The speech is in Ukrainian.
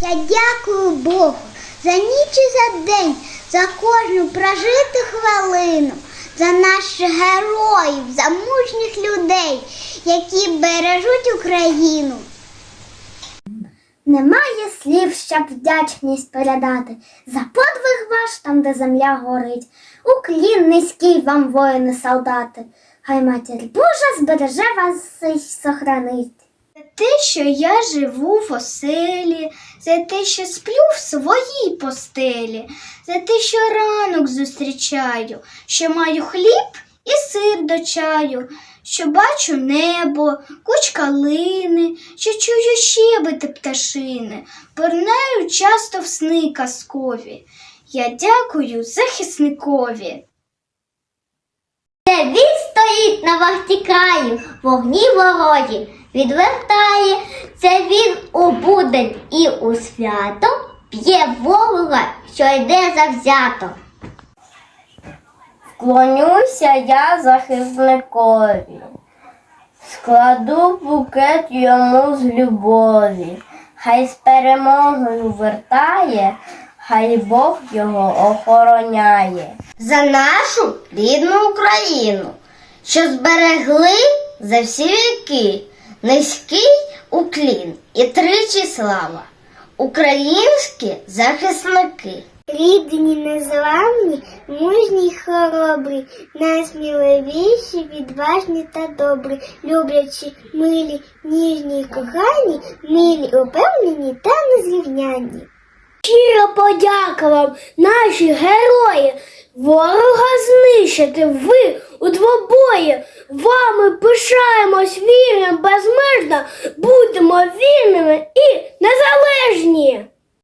Я дякую Богу за ніч і за день, за кожну прожиту хвилину, за наших героїв, за мужніх людей, які бережуть Україну. Немає слів, щоб вдячність передати за подвиг ваш там, де земля горить. Уклін низький вам, воїни солдати. Хай матір Божа збереже вас і сохранить. Те, що я живу в оселі, за те, що сплю в своїй постелі, за те, що ранок зустрічаю, що маю хліб і сир до чаю, що бачу небо, куч калини, що чую щебети пташини, поринаю часто в сни казкові. Я дякую захисникові. Стоїть на вахті краю, вогні ворожі відвертає. Це він у будень і у свято п'є ворога, що йде завзято. Вклонюся я захисникові, складу букет йому з любові, хай з перемогою вертає, хай Бог його охороняє. За нашу рідну Україну, що зберегли за всі віки низький уклін і тричі слава, українські захисники. Рідні, незламні, мужні й хоробрі, найсміливіші, відважні та добрі, люблячі, милі, ніжні й кохані, милі, упевнені та незрівнянні. Щиро подяка вам, наші герої, Ворога знищити ви у двобої. Вами пишаємось, віримо безмежно, будемо вільними і незалежні.